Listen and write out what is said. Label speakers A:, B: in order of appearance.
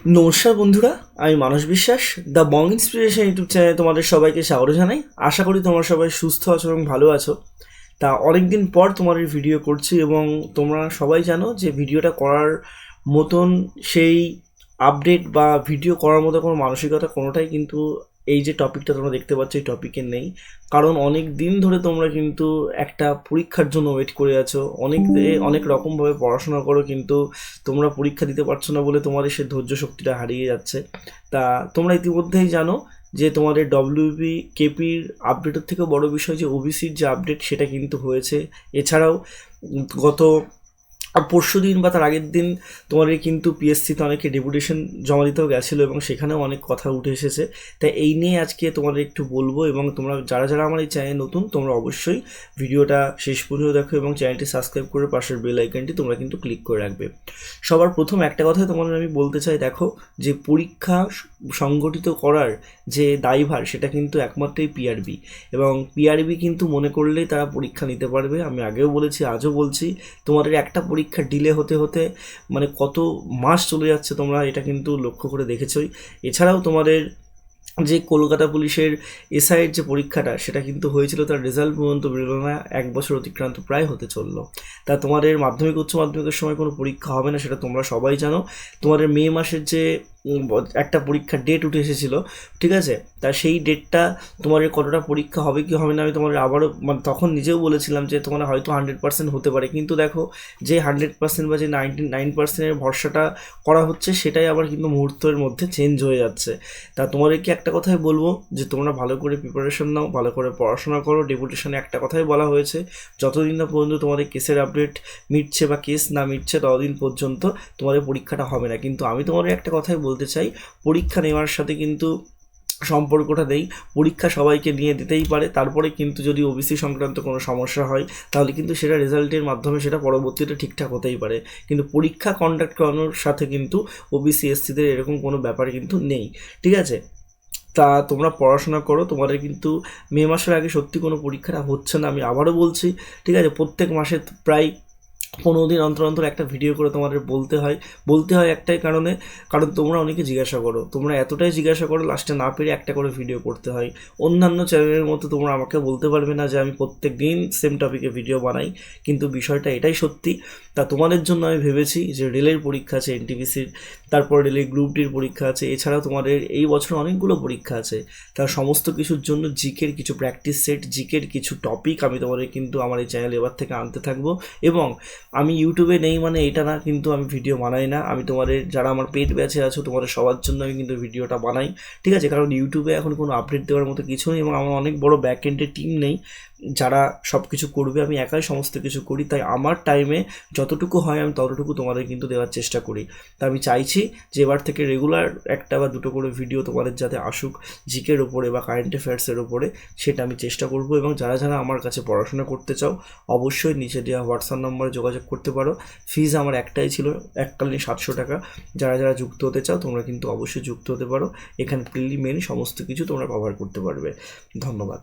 A: নমস্কার বন্ধুরা, আমি মানস বিশ্বাস, দ্য বং ইন্সপিরেশন ইউটিউব চ্যানেলে তোমাদের সবাইকে স্বাগত জানাই। আশা করি তোমরা সবাই সুস্থ আছো এবং ভালো আছো। তা অনেক দিন পর তোমাদের ভিডিও করছি এবং তোমরা সবাই জানো যে ভিডিওটা করার মতন সেই আপডেট বা ভিডিও করার মতো কোনো মানসিকতা কোনোটাই কিন্তু এই যে টপিকটা তোমরা দেখতে পাচ্ছ এই টপিকে নেই। কারণ অনেক দিন ধরে তোমরা কিন্তু একটা পরীক্ষার জন্য ওয়েট করে আছো। অনেক অনেক রকমভাবে পড়াশোনা করো কিন্তু তোমরা পরীক্ষা দিতে পারছ না বলে তোমাদের সে ধৈর্য শক্তিটা হারিয়ে যাচ্ছে। তা তোমরা ইতিমধ্যেই জানো যে তোমাদের ডব্লিউবি কেপির আপডেটের থেকেও বড় বিষয় যে ওবিসির যে আপডেট সেটা কিন্তু হয়েছে। এছাড়াও গত পরশু দিন বা তার আগের দিন তোমাদের কিন্তু পিএসসিতে অনেকে ডেপুটেশন জমা দিতেও গেছিল এবং সেখানেও অনেক কথা উঠে এসেছে। তাই এই নিয়ে আজকে তোমাদের একটু বলব এবং তোমরা যারা যারা আমার এই চ্যানেল নতুন, তোমরা অবশ্যই ভিডিওটা শেষ পর্যন্ত দেখো এবং চ্যানেলটি সাবস্ক্রাইব করে পাশের বেল আইকনটি তোমরা কিন্তু ক্লিক করে রাখবে। সবার প্রথম একটা কথা তোমাদের আমি বলতে চাই, দেখো যে পরীক্ষা সংগঠিত করার যে দায়ভার সেটা কিন্তু একমাত্রই পিআরবি এবং পিআরবি কিন্তু মনে করলেই তারা পরীক্ষা নিতে পারবে। আমি আগেও বলেছি, আজও বলছি, তোমাদের একটা পরীক্ষা ডিলে হতে হতে মানে কত মাস চলে যাচ্ছে তোমরা এটা কিন্তু লক্ষ্য করে দেখেছই। এছাড়াও তোমাদের যে কলকাতা পুলিশের এসআইয়ের যে পরীক্ষাটা, সেটা কিন্তু হয়েছিল তার রেজাল্ট পর্যন্ত বেরোলো না এক বছর অতিক্রান্ত প্রায় হতে চলল। তা তোমাদের মাধ্যমিক, উচ্চ মাধ্যমিকের সময় কোনো পরীক্ষা হবে না, সেটা তোমরা সবাই জানো। তোমাদের মে মাসের যে একটা পরীক্ষার ডেট উঠে এসেছিল, ঠিক আছে? তা সেই ডেটটা তোমার কতটা পরীক্ষা হবে, কি হবে না আমি তোমার আবারও মানে তখন নিজেও বলেছিলাম যে তোমার হয়তো হান্ড্রেড পার্সেন্ট হতে পারে, কিন্তু দেখো যে হান্ড্রেড পার্সেন্ট বা যে নাইনটি নাইন পার্সেন্টের ভরসাটা করা হচ্ছে, সেটাই আবার কিন্তু মুহূর্তের মধ্যে চেঞ্জ হয়ে যাচ্ছে। তা তোমাদেরকে একটা কথাই বলব, যে তোমরা ভালো করে প্রিপারেশন নাও, ভালো করে পড়াশোনা করো ডেপুটেশনে একটা কথাই বলা হয়েছে, যতদিন না পর্যন্ত তোমাদের কেসের আপডেট মিটছে বা কেস না মিটছে, ততদিন পর্যন্ত তোমাদের পরীক্ষাটা হবে না। কিন্তু আমি তোমাদের একটা কথাই বলতে চাই, পরীক্ষা নেওয়ার সাথে কিন্তু সম্পর্কটা দেই পরীক্ষা সবাইকে নিয়ে দিতেই পারে। তারপরে কিন্তু যদি ওবিসি সংক্রান্ত কোনো সমস্যা হয়, তাহলে কিন্তু সেটা রেজাল্টের মাধ্যমে সেটা পরবর্তীতে ঠিকঠাক হতেই পারে। কিন্তু পরীক্ষা কন্ডাক্ট করানোর সাথে কিন্তু ওবিসি এসসিদের এরকম কোনো ব্যাপার কিন্তু নেই। ঠিক আছে? তা তোমরা পড়াশোনা করো। তোমাদের কিন্তু মে মাসের আগে সত্যি কোনো পরীক্ষাটা হচ্ছে না, আমি আবারও বলছি। ঠিক আছে? প্রত্যেক মাসে প্রায় পনেরো দিন অন্তর অন্তর একটা ভিডিও করে তোমাদের বলতে হয়। বলতে হয় একটাই কারণে, কারণ তোমরা অনেকে জিজ্ঞাসা করো। তোমরা এতটাই জিজ্ঞাসা করো লাস্টে না পেরে একটা করে ভিডিও করতে হয়। অন্যান্য চ্যানেলের মতো তোমরা আমাকে বলতে পারবে না যে আমি প্রত্যেক দিন সেম টপিকে ভিডিও বানাই। কিন্তু বিষয়টা এটাই সত্যি। তা তোমাদের জন্য আমি ভেবেছি যে রেলের পরীক্ষা আছে এনটিপিসির তারপর রেলের গ্রুপ ডির পরীক্ষা আছে, এছাড়াও তোমাদের এই বছর অনেকগুলো পরীক্ষা আছে। তার সমস্ত কিছুর জন্য জিকের কিছু প্র্যাকটিস সেট জিকের কিছু টপিক আমি তোমাদের কিন্তু আমার এই চ্যানেল এবার থেকে আনতে থাকব। এবং আমি ইউটিউবে নেই মানে এটা না, কিন্তু আমি ভিডিও বানাই না। আমি তোমাদের, যারা আমার পেট ব্যাচে আছো, তোমাদের সবার জন্য আমি কিন্তু ভিডিওটা বানাই। ঠিক আছে? কারণ ইউটিউবে এখন কোনো আপডেট দেওয়ার মতো কিছু নেই এবং আমার অনেক বড় ব্যাক এন্ডের টিম নেই। যারা সব কিছু করবে, আমি একাই সমস্ত কিছু করি। তাই আমার টাইমে যতটুকু হয়, আমি ততটুকু তোমাদের কিন্তু দেওয়ার চেষ্টা করি। তা আমি চাইছি যে এবার থেকে রেগুলার একটা বা দুটো করে ভিডিও তোমাদের যাতে আসুক জিকের ওপরে বা কারেন্ট অ্যাফেয়ার্সের ওপরে, সেটা আমি চেষ্টা করব। এবং যারা যারা আমার কাছে পড়াশোনা করতে চাও, অবশ্যই নিচে দেওয়া হোয়াটসঅ্যাপ নম্বরে যোগাযোগ করতে পারো। ফিজ আমার একটাই ছিল, এককালীন সাতশো টাকা। যারা যারা যুক্ত হতে চাও, তোমরা কিন্তু অবশ্যই যুক্ত হতে পারো। এখানে প্রিলিমিনারি সমস্ত কিছু তোমরা কভার করতে পারবে। ধন্যবাদ।